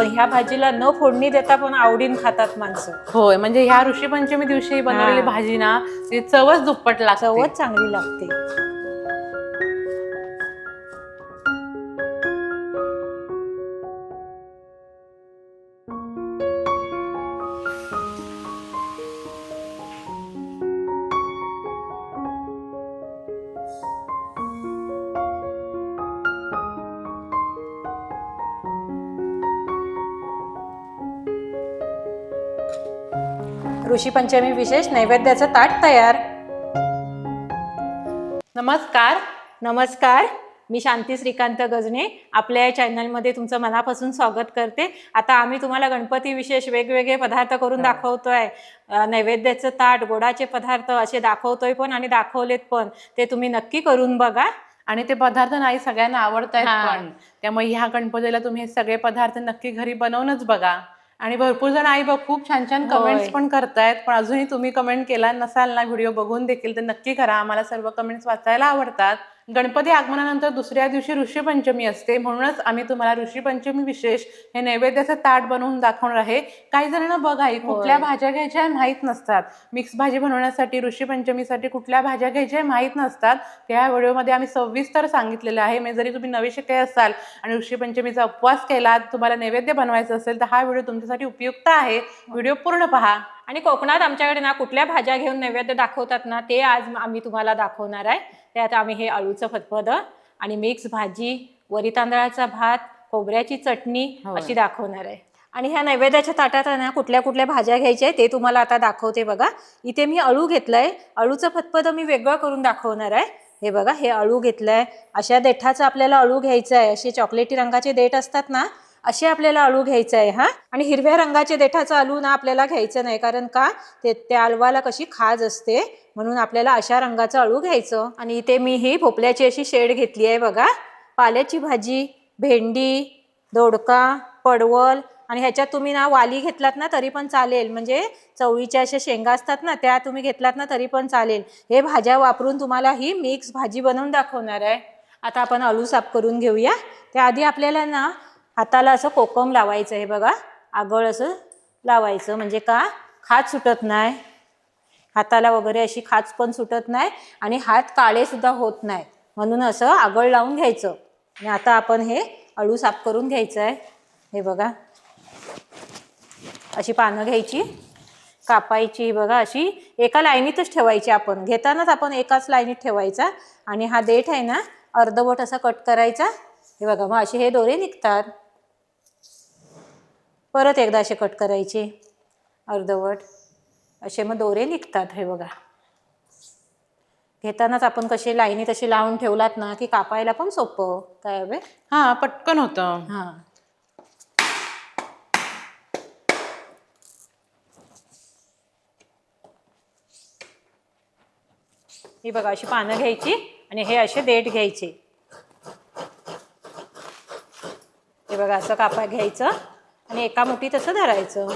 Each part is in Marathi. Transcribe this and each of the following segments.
पण ह्या भाजीला न फोडणी देता पण आवडीन खातात माणसं. होय म्हणजे ह्या ऋषीपंचमी दिवशी बनवलेली. भाजी ना ती चवच दुप्पट लागते. चवच चांगली लागते. ऋषी पंचमी विशेष नैवेद्याचं ताट तयार. नमस्कार. नमस्कार. मी शांती श्रीकांत गजने. आपल्या या चॅनलमध्ये तुमचं मनापासून स्वागत करते. आता आम्ही तुम्हाला गणपती विशेष वेगवेगळे पदार्थ करून दाखवतोय. अं, नैवेद्याचं ताट गोडाचे पदार्थ असे दाखवतोय पण आणि दाखवलेत पण. ते तुम्ही नक्की करून बघा. आणि ते पदार्थ नाही सगळ्यांना आवडतायत हा. पण. त्यामुळे ह्या गणपतीला तुम्ही सगळे पदार्थ नक्की घरी बनवूनच बघा. आणि भरपूर जण आई बघ खूप छान छान. कमेंट्स पण करतायत पण अजूनही तुम्ही कमेंट केला नसाल ना व्हिडिओ बघून देखील तर नक्की करा आम्हाला सर्व कमेंट्स वाचायला आवडतात गणपती आगमनानंतर दुसऱ्या दिवशी ऋषीपंचमी असते. म्हणूनच आम्ही तुम्हाला ऋषीपंचमी विशेष हे नैवेद्याचं ताट बनवून दाखवणार आहे. काही जणांना बघ कुठल्या भाज्या घ्यायच्या माहीत नसतात. मिक्स भाजी बनवण्यासाठी ऋषीपंचमीसाठी कुठल्या भाज्या घ्यायच्या माहीत नसतात. त्या व्हिडिओमध्ये आम्ही सविस्तर सांगितलेलं आहे. म्हणजे जरी तुम्ही नवे शिकाय असाल आणि ऋषीपंचमीचा उपवास केला तुम्हाला नैवेद्य बनवायचं असेल तर हा व्हिडिओ तुमच्यासाठी उपयुक्त आहे. व्हिडिओ पूर्ण पहा. आणि कोकणात आमच्याकडे ना कुठल्या भाज्या घेऊन नैवेद्य दाखवतात ना ते आज आम्ही तुम्हाला दाखवणार आहे. त्यात आम्ही हे अळूचं फतफद आणि मिक्स भाजी वरी तांदळाचा भात खोबऱ्याची चटणी. अशी दाखवणार आहे. आणि ह्या नैवेद्याच्या ताटात ना कुठल्या कुठल्या भाज्या घ्यायच्या ते तुम्हाला आता दाखवते बघा. इथे मी अळू घेतलंय. अळूचं फतफद मी वेगळं करून दाखवणार आहे. हे बघा हे अळू घेतलंय. अशा देठाचं आपल्याला अळू घ्यायचं आहे. असे चॉकलेटी रंगाचे देठ असतात ना असे आपल्याला अळू घ्यायचं आहे हा? आणि हिरव्या रंगाचे देठाचं अळू ना आपल्याला घ्यायचं नाही कारण का? ते त्या अलवाला कशी खाज असते म्हणून आपल्याला अशा रंगाचं अळू घ्यायचं. आणि इथे मी ही भोपळ्याची अशी शेड घेतली आहे बघा. पाल्याची भाजी भेंडी दोडका पडवल आणि ह्याच्यात तुम्ही ना वाली घेतलात ना तरी पण चालेल. म्हणजे चवळीच्या अशा शेंगा असतात ना त्या तुम्ही घेतलात ना तरी पण चालेल. हे भाज्या वापरून तुम्हाला ही मिक्स भाजी बनवून दाखवणार आहे. आता आपण अळू साफ करून घेऊया. त्याआधी आपल्याला ना हाताला असं कोकम लावायचं आहे बघा. आगळ असं लावायचं म्हणजे का? खाज सुटत नाही. हाताला वगैरे अशी खाज पण सुटत नाही आणि हात काळे सुद्धा होत नाही. म्हणून असं आगळ लावून घ्यायचं. आणि आता आपण हे अळू साफ करून घ्यायचं आहे. हे बघा. अशी पानं घ्यायची कापायची ही बघा अशी. एका लाईनीतच ठेवायची आपण. घेतानाच आपण एकाच लाईनीत ठेवायचा. आणि हा देठ आहे ना अर्धवट असा कट करायचा. हे बघा मग असे हे दोरे निघतात. परत एकदा असे कट करायचे. अर्धवट. असे मग दोरे निघतात हे बघा. घेतानाच आपण कसे लाईनीत असे लावून ठेवलात ना की कापायला पण सोपं काय हवे? हा पटकन होतं. हां. ही बघा अशी पानं घ्यायची आणि हे असे देठ घ्यायचे. हे बघा असं कापा घ्यायचं. आणि एका मुठीत असं धरायचं.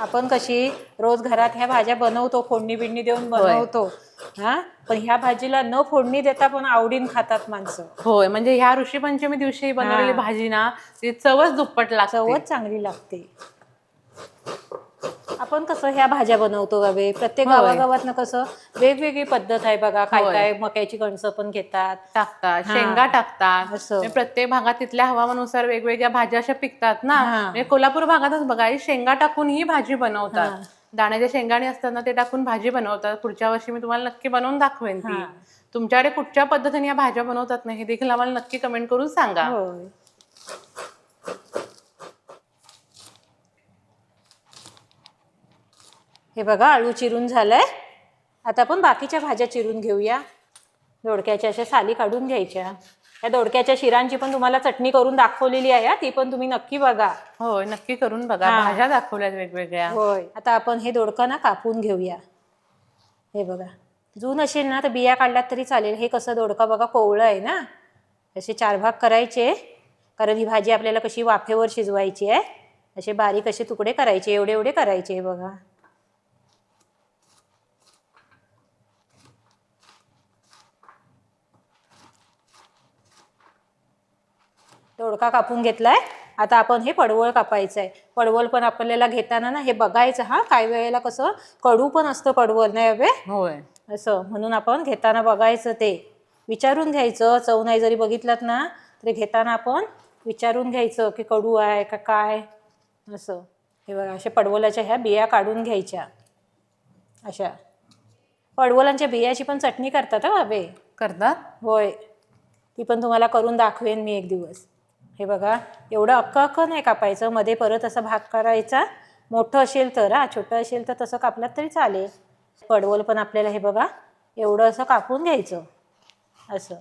आपण कशी रोज घरात ह्या भाज्या बनवतो फोडणी बिडणी देऊन बनवतो हा? पण ह्या भाजीला न फोडणी देता पण आवडीन खातात माणसं. होय म्हणजे ह्या ऋषीपंचमी दिवशी बनवलेली. भाजी ना ती चवच दुप्पट लागते. चवच चांगली लागते. आपण कसं ह्या भाज्या बनवतो गावे प्रत्येक होय. गावागावात कसं वेगवेगळी पद्धत आहे बघा काय होय. काय मक्याची कणसं पण घेतात टाकतात हा. शेंगा टाकतात असं. म्हणजे प्रत्येक भागात तिथल्या हवामानुसार वेगवेगळ्या भाज्या अशा पिकतात ना हा. म्हणजे कोल्हापूर भागातच बघा ही शेंगा टाकून ही भाजी बनवतात. दाण्याच्या शेंगाणे असतात ना ते टाकून भाजी बनवतात पुढच्या वर्षी मी तुम्हाला नक्की बनवून दाखवेन ती हा. तुमच्याकडे कुठच्या पद्धतीने या भाज्या बनवतात ना हे देखील आम्हाला नक्की कमेंट करून सांगा होय हे बघा आळू चिरून झालंय. आता आपण बाकीच्या भाज्या चिरून घेऊया. दोडक्याच्या अशा साली काढून घ्यायच्या. या दोडक्याच्या शिरांची पण तुम्हाला चटणी करून दाखवलेली आहे. ती पण तुम्ही नक्की बघा. होय नक्की करून बघा. हा. भाज्या दाखवल्यात वेगवेगळ्या. होय. आता आपण हे दोडकं ना कापून घेऊया. हे बघा. जून असेल ना तर बिया काढल्यात तरी चालेल. हे कसं दोडका बघा कोवळं आहे ना. असे चार भाग करायचे. कारण ही भाजी आपल्याला कशी वाफेवर शिजवायची आहे. असे बारीक असे तुकडे करायचे. एवढे एवढे करायचे हे बघा. दोडका कापून घेतलाय. आता आपण हे पडवळ कापायचं आहे पडवळ पण आपल्याला घेताना ना हे बघायचं हा? काही वेळेला कसं कडू पण असतं पडवळ नाही हवे होय. असं. म्हणून आपण घेताना बघायचं ते. विचारून घ्यायचं. चव नाही जरी बघितलात ना तरी घेताना आपण विचारून घ्यायचं की कडू आहे का काय? असं. हे बघा अशा पडवलाच्या ह्या बिया काढून घ्यायच्या. अशा. पडवलांच्या बियाची पण चटणी करतात हा बाबे करतात? होय. ती पण तुम्हाला करून दाखवेन मी एक दिवस. हे बघा एवढं अक्क अक्क नाही कापायचं. मध्ये परत असा भाग करायचा. मोठं असेल तर हा छोटं असेल तर तसं कापलात तरी चालेल. पडवल पण आपल्याला हे बघा एवढं असं कापून घ्यायचं. असं.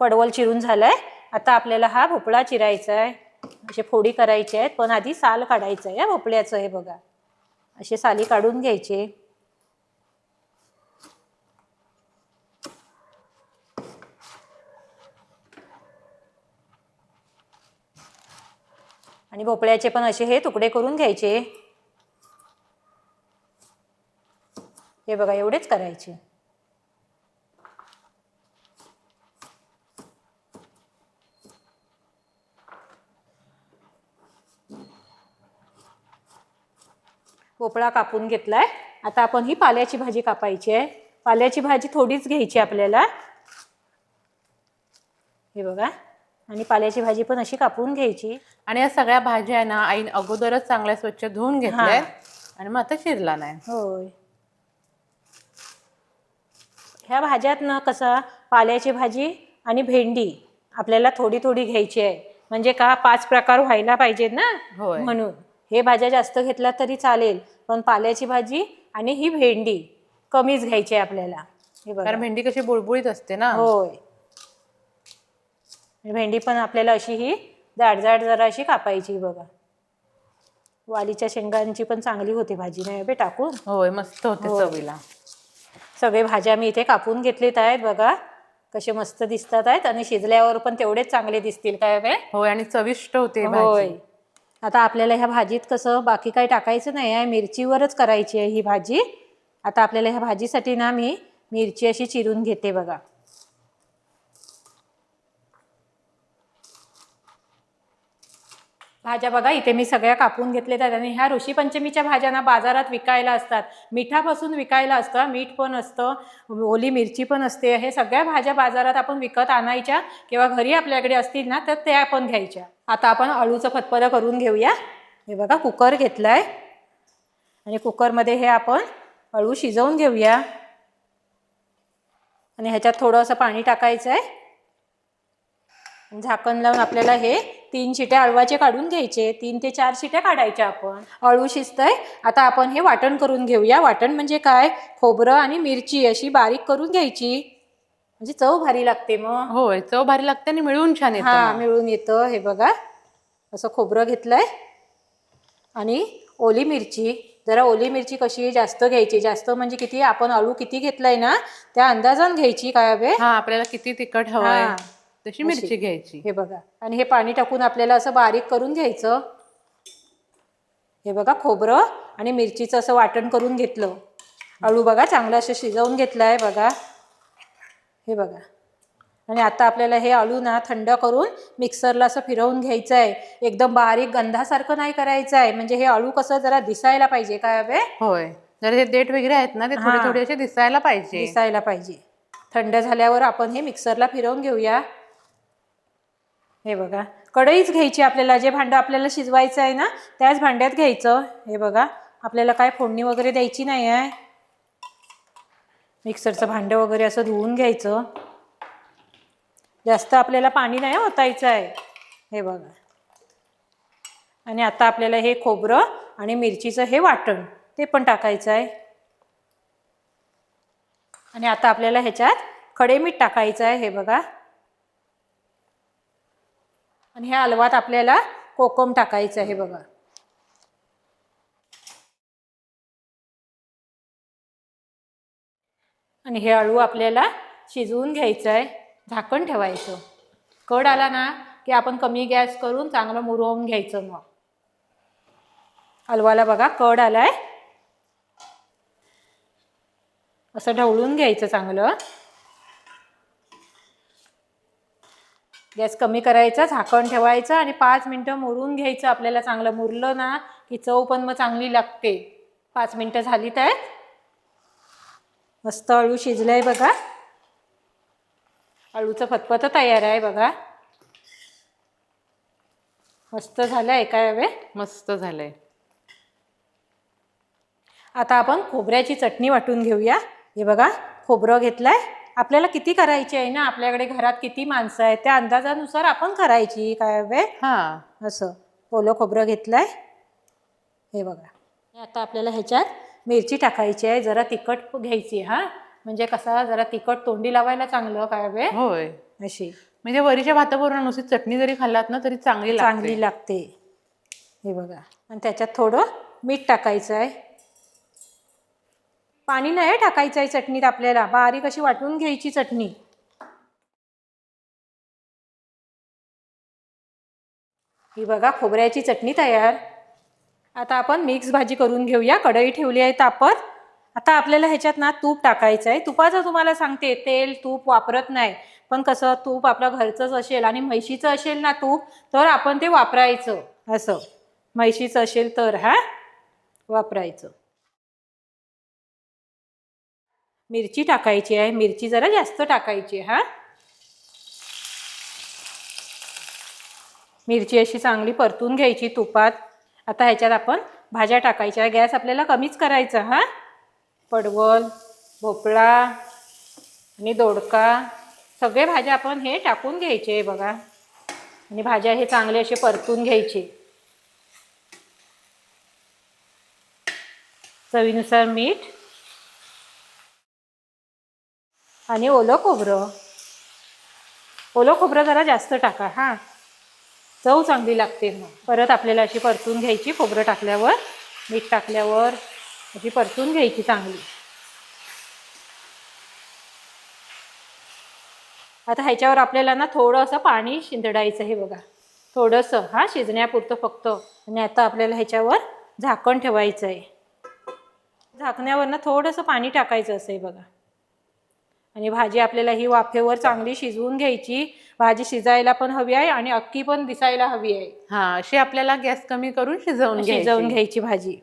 पडवल चिरून झालाय. आता आपल्याला हा भोपळा चिरायचा आहे असे फोडी करायचे आहेत. पण आधी साल काढायचं आहे या भोपळ्याचं हे बघा. असे साली काढून घ्यायचे. आणि भोपळ्याचे पण असे हे तुकडे करून घ्यायचे. हे बघा एवढेच करायचे. भोपळा कापून घेतलाय. आता आपण ही पाल्याची भाजी कापायची आहे. पाल्याची भाजी थोडीच घ्यायची आपल्याला. हे बघा. आणि पाल्याची भाजी पण अशी कापून घ्यायची. आणि या सगळ्या भाज्या आहे ना आईन अगोदरच चांगल्या स्वच्छ धुवून घेतल्या आणि मग आता चिरला नाही. होय. ह्या भाज्यात ना कसा पाल्याची भाजी आणि भेंडी आपल्याला थोडी थोडी घ्यायची आहे. म्हणजे का पाच प्रकार व्हायला पाहिजेत ना होय. म्हणून. हे भाज्या जास्त घेतल्या तरी चालेल पण पाल्याची भाजी आणि ही भेंडी कमीच घ्यायची आहे आपल्याला. हे बघा. कारण भेंडी कशी बुळबुळीत असते ना. होय. भेंडी पण आपल्याला अशी ही जाड जाड जरा अशी कापायची बघा. वालीच्या शेंगांची पण चांगली होते भाजी नाही बे टाकून होय मस्त होते होय. चवीला. सगळे भाज्या मी इथे कापून घेतलेत आहेत बघा. कसे मस्त दिसतात आहेत आणि शिजल्यावर पण तेवढेच चांगले दिसतील काय बे? होय आणि चविष्ट होते होय भाजी. आता आपल्याला ह्या भाजीत कसं बाकी काही टाकायचं नाही आहे मिरचीवरच करायची आहे ही भाजी. आता आपल्याला ह्या भाजीसाठी ना मी मिरची अशी चिरून घेते बघा. भाज्या बघा इथे मी सगळ्या कापून घेतलेल्या आहेत आणि ह्या ऋषीपंचमीच्या भाज्यांना भाज्या ना बाजारात विकायला असतात. मिठापासून विकायला असतं मीठ पण असतं ओली मिरची पण असते. हे सगळ्या भाज्या बाजारात आपण विकत आणायच्या. किंवा घरी आपल्याकडे असतील ना तर त्या पण घ्यायच्या. आता आपण अळूचं फतपदं करून घेऊया. हे बघा कुकर घेतलाय. आणि कुकरमध्ये हे आपण अळू शिजवून घेऊया. आणि ह्याच्यात थोडं असं पाणी टाकायचं आहे झाकण लावून आपल्याला हे तीन शिट्या अळवाचे काढून घ्यायचे. तीन ते चार शिट्या काढायच्या आपण. अळू शिजतंय. आता आपण हे वाटण करून घेऊया. वाटण म्हणजे काय? खोबरं आणि मिरची अशी बारीक करून घ्यायची. म्हणजे चव भारी लागते मग. होय चव भारी लागते आणि मिळून छान येतं हा मग. मिळून येतं. हे बघा. असं खोबरं घेतलंय. आणि ओली मिरची. जरा ओली मिरची कशी जास्त घ्यायची? जास्त म्हणजे किती? आपण अळू किती घेतलाय ना त्या अंदाजान घ्यायची काय हवे? हा आपल्याला किती तिखट हवंय. हा. तशी मिरची घ्यायची. हे बघा. आणि हे पाणी टाकून आपल्याला असं बारीक करून घ्यायचं. हे बघा खोबरं आणि मिरचीचं असं वाटण करून घेतलं. अळू बघा चांगलं असं शिजवून घेतलं आहे बघा. हे बघा. आणि आता आपल्याला हे अळू ना थंड करून मिक्सरला असं फिरवून घ्यायचं आहे एकदम बारीक गंधासारखं नाही करायचं आहे म्हणजे हे अळू कसं जरा दिसायला पाहिजे काय हवे होय. जर हे देठ वगैरे आहेत ना ते थोडे. थोडे असे दिसायला पाहिजे. दिसायला पाहिजे. थंड झाल्यावर आपण हे मिक्सरला फिरवून घेऊया. हे बघा कढईच घ्यायची आपल्याला जे भांडं आपल्याला शिजवायचं आहे ना त्याच भांड्यात घ्यायचं. हे बघा आपल्याला काय फोडणी वगैरे द्यायची नाही आहे. मिक्सरचं भांडं वगैरे असं धुवून घ्यायचं. जास्त आपल्याला पाणी नाही ओतायचं आहे. हे बघा. आणि आता आपल्याला हे खोबरं आणि मिरचीचं हे वाटण ते पण टाकायचं आहे. आणि आता आपल्याला ह्याच्यात खडे मीठ टाकायचं आहे हे बघा. आणि ह्या अलवात आपल्याला कोकम टाकायचं आहे बघा. आणि हे अळू आपल्याला शिजवून घ्यायचं आहे झाकण ठेवायचं. कड आला ना की आपण कमी गॅस करून चांगलं मुरवून घ्यायचं मग. हलवाला बघा कड आलाय. असं ढवळून घ्यायचं चांगलं. गॅस कमी करायचा झाकण ठेवायचं आणि पाच मिनटं मुरून घ्यायचं. आपल्याला चांगलं मुरलं ना की चव पण मग चांगली लागते. पाच मिनटं झाली तर मस्त अळू शिजलाय बघा. अळूचं फतफत तयार आहे बघा. मस्त झालंय काय हवे मस्त झालंय. आता आपण खोबऱ्याची चटणी वाटून घेऊया. हे बघा खोबरं घेतलंय. आपल्याला किती करायची आहे ना? आपल्याकडे घरात किती माणसं आहेत? त्या अंदाजानुसार आपण करायची काय हवे हा. असं. ओलं खोबरं घेतलंय. हे बघा. आता आपल्याला ह्याच्यात मिरची टाकायची आहे. जरा तिखट घ्यायची हा. म्हणजे कसा? जरा तिखट तोंडी लावायला चांगलं काय हवे होय. अशी. म्हणजे वरीच्या भाताबरोबर नुसती चटणी जरी खाल्लात ना तरी चांगली चांगली लागते. हे बघा. आणि त्याच्यात थोडं मीठ टाकायचं आहे. पाणी नाही टाकायचं आहे चटणीत आपल्याला. बारीक अशी वाटून घ्यायची चटणी. ही बघा खोबऱ्याची चटणी तयार. आता आपण मिक्स भाजी करून घेऊया. कढई ठेवली आहे तापत. आता आपल्याला ह्याच्यात ना तूप टाकायचं आहे. तुपाचं तुम्हाला सांगते तेल तूप वापरत नाही. पण कसं तूप आपलं घरचंच असेल आणि म्हैशीचं असेल ना तूप तर आपण ते वापरायचं. असं. म्हैशीचं असेल तर हा? वापरायचं. मिरची टाकायची आहे. मिरची जरा जास्त टाकायची आहे, मिरची अशी चांगली परतून घ्यायची तुपात. आता ह्याच्यात आपण भाज्या टाकायच्या गॅस आपल्याला कमीच करायचा हां. पडवल भोपळा आणि दोडका सगळे भाज्या आपण हे टाकून घ्यायचे बघा. आणि भाज्या हे चांगले असे परतून घ्यायचे. चवीनुसार मीठ आणि ओलं खोबरं. ओलं खोबरं जरा जास्त टाका हां. चव चांगली लागते मग. परत आपल्याला अशी परतून घ्यायची खोबरं टाकल्यावर मीठ टाकल्यावर अशी परतून घ्यायची चांगली. आता ह्याच्यावर आपल्याला ना थोडंसं पाणी शिंदडायचं हे बघा. थोडंसं हां शिजण्यापुरतं फक्त. आणि आता आपल्याला ह्याच्यावर झाकण ठेवायचं आहे झाकण्यावर ना थोडंसं पाणी टाकायचं असं आहे बघा. आणि भाजी आपल्याला ही वाफेवर चांगली शिजवून घ्यायची. भाजी शिजायला पण हवी आहे आणि अक्की पण दिसायला हवी आहे. हा अशी आपल्याला गॅस कमी करून शिजवून शिजवून घ्यायची भाजी.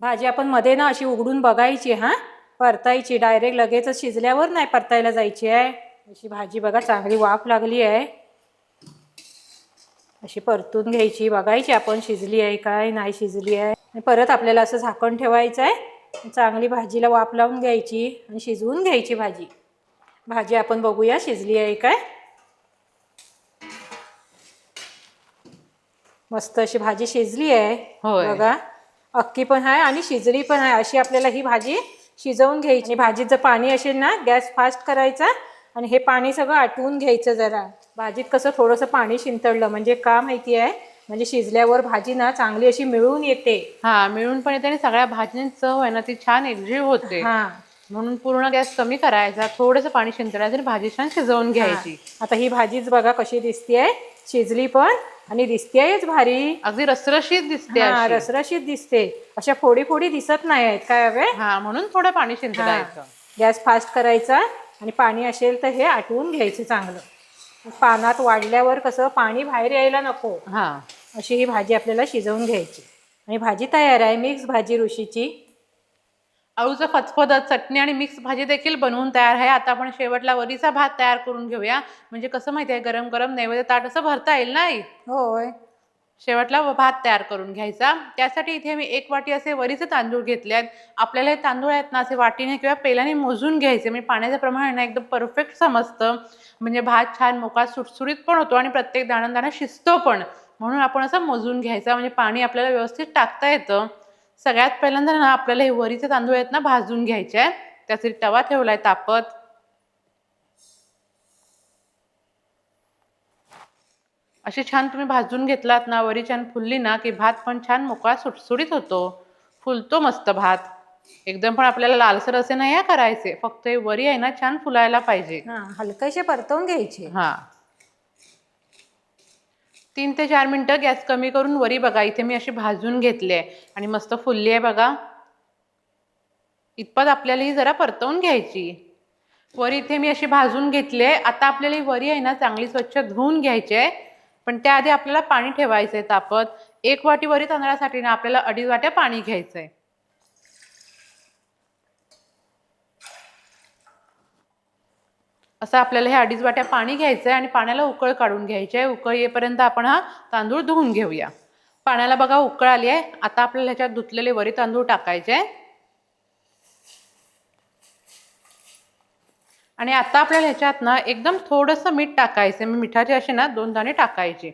भाजी आपण मध्ये ना अशी उघडून बघायची हा? परतायची डायरेक्ट लगेचच शिजल्यावर नाही परतायला जायची आहे. अशी भाजी बघा चांगली वाफ लागली आहे. अशी परतून घ्यायची बघायची आपण शिजली आहे काय नाही शिजली आहे. परत आपल्याला असं झाकण ठेवायचं आहे. चांगली भाजीला वाफ लावून घ्यायची आणि शिजवून घ्यायची भाजी. भाजी आपण बघूया शिजली आहे काय? मस्त अशी भाजी शिजली आहे होय. बघा. अक्की पण आहे आणि शिजली पण आहे. अशी आपल्याला ही भाजी शिजवून घ्यायची. भाजीत जर पाणी असेल ना गॅस फास्ट करायचा आणि हे पाणी सगळं आटवून घ्यायचं जरा. भाजीत कसं थोडंसं पाणी शिंतडलं म्हणजे का माहिती आहे? म्हणजे शिजल्यावर भाजी ना चांगली अशी मिळून येते. हा मिळून पण येते आणि सगळ्या भाज्यांची चव आहे ना ती छान एकजीव होते. हा. म्हणून पूर्ण गॅस कमी करायचा थोडंसं पाणी शिंतडायचं आणि भाजी छान शिजवून घ्यायची. आता ही भाजीच बघा कशी दिसतीये. शिजली पण आणि दिसतेयच भारी. अगदी रसरशीत दिसते हा अशी. रसरशीत दिसते. अशा फोडी फोडी दिसत नाही आहेत काय हवे हा म्हणून थोडं पाणी शिंतडायचं गॅस फास्ट करायचा आणि पाणी असेल तर हे आटवून घ्यायचं चांगलं. पानात वाढल्यावर कसं पाणी बाहेर यायला नको. हा. अशी ही भाजी आपल्याला शिजवून घ्यायची. आणि भाजी तयार आहे मिक्स भाजी ऋषीची. अळूचं फतफदत चटणी आणि मिक्स भाजी देखील बनवून तयार आहे. आता आपण शेवटला वरीचा भात तयार करून घेऊया. म्हणजे कसं माहिती आहे गरम गरम नैवेद्य ताट असं भरता येईल नाही होय. शेवटला व भात तयार करून घ्यायचा. त्यासाठी इथे मी एक वाटी असे वरीचे तांदूळ घेतले आहेत. आपल्याला हे तांदूळ आहेत ना असे वाटीने किंवा पेल्याने मोजून घ्यायचे. म्हणजे पाण्याचं प्रमाण ना एकदम परफेक्ट समजतं. म्हणजे भात छान मोका सुटसुटीत पण होतो आणि प्रत्येक दाणा दाणा शिजतो पण. म्हणून आपण असं मोजून घ्यायचा. म्हणजे पाणी आपल्याला व्यवस्थित टाकता येतं. सगळ्यात पहिल्यांदा ना आपल्याला हे वरीचे तांदूळ आहेत ना भाजून घ्यायचे आहे त्यासाठी तवा ठेवलाय तापत. अशी छान तुम्ही भाजून घेतलात ना वरी छान फुलली ना की भात पण छान मोकळा सुटसुटीत होतो. फुलतो मस्त भात. एकदम पण आपल्याला लालसर असे नाही करायचे. फक्त हे वरी आहे ना छान फुलायला पाहिजे. हा हलकेसे परतवून घ्यायचे. हा. तीन ते चार मिनटं गॅस कमी करून वरी बघा इथे मी अशी भाजून घेतली आहे. आणि मस्त फुलली आहे बघा. इतपत आपल्याला ही जरा परतवून घ्यायची. वरी इथे मी अशी भाजून घेतली आहे. आता आपल्याला ही वरी आहे ना चांगली स्वच्छ धुवून घ्यायची आहे. पण त्याआधी आपल्याला पाणी ठेवायचं आहे तापत. एक वाटी वरी तांदळासाठी ना आपल्याला अडीच वाट्या पाणी घ्यायचं आहे असं आपल्याला हे अडीच वाट्या पाणी घ्यायचं आहे आणि पाण्याला उकळ काढून घ्यायची आहे. उकळ येईपर्यंत आपण हा तांदूळ धुवून घेऊया. पाण्याला बघा उकळ आली आहे. आता आपल्याला ह्याच्यात धुतलेले वरी तांदूळ टाकायचे आहे. आणि आता आपल्याला ह्याच्यात ना एकदम थोडंसं मीठ टाकायचं मी मिठाचे असे ना दोन दाणे टाकायचे.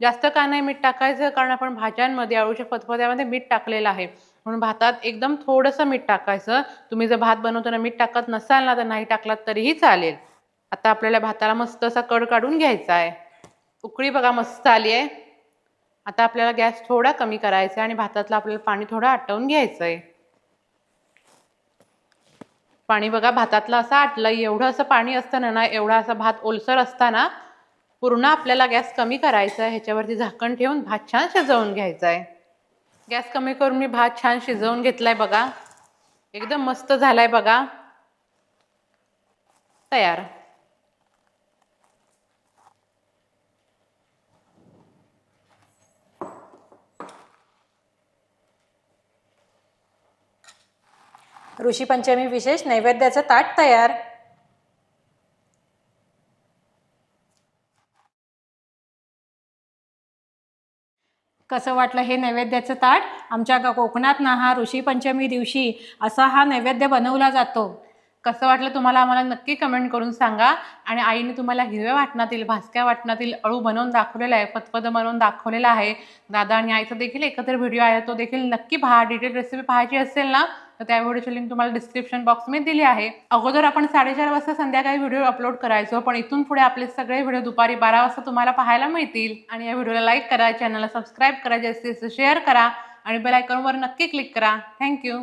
जास्त का नाही मीठ टाकायचं? कारण आपण भाज्यांमध्ये आळूच्या फतफद्यामध्ये मीठ टाकलेलं आहे. म्हणून भातात एकदम थोडंसं मीठ टाकायचं. तुम्ही जर भात बनवताना मीठ टाकत नसाल ना तर नाही टाकलात तरीही चालेल. आता आपल्याला भाताला मस्त असा कड काढून घ्यायचा आहे उकळी बघा मस्त आली आहे. आता आपल्याला गॅस थोडा कमी करायचा आहे आणि भातातलं आपल्याला पाणी थोडं आटवून घ्यायचं आहे पाणी बघा भातातलं असं आटलं एवढं असं पाणी असताना ना एवढा असा भात ओलसर असताना पूर्ण आपल्याला गॅस कमी करायचा आहे ह्याच्यावरती झाकण ठेवून भात छान शिजवून घ्यायचा आहे गॅस कमी करून मी भात छान शिजवून घेतलाय बघा. एकदम मस्त झालाय बघा. तयार. ऋषी पंचमी विशेष नैवेद्याचं ताट तयार. कसं वाटलं हे नैवेद्याचं ताट? आमच्या कोकणात ना हा ऋषीपंचमी दिवशी असा हा नैवेद्य बनवला जातो. कसं वाटलं तुम्हाला आम्हाला नक्की कमेंट करून सांगा. आणि आईने तुम्हाला हिरव्या वाटणातील भास्क्या वाटणातील अळू बनवून दाखवलेला आहे पतपद बनवून दाखवलेला आहे. दादा आणि आईचा देखील एकत्र व्हिडिओ आहे तो देखील नक्की पहा. डिटेल रेसिपी पाहायची असेल ना तर त्या व्हिडिओची लिंक तुम्हाला डिस्क्रिप्शन बॉक्समध्ये दिली आहे. अगोदर आपण साडेचार वाजता संध्याकाळी व्हिडिओ अपलोड करायचो पण इथून पुढे आपले सगळे व्हिडिओ दुपारी बारा वाजता तुम्हाला पाहायला मिळतील. आणि या व्हिडिओला लाईक करा चॅनलला सबस्क्राईब करा जास्तीत जास्त शेअर करा. आणि बेल आयकॉनवर नक्की क्लिक करा. थँक्यू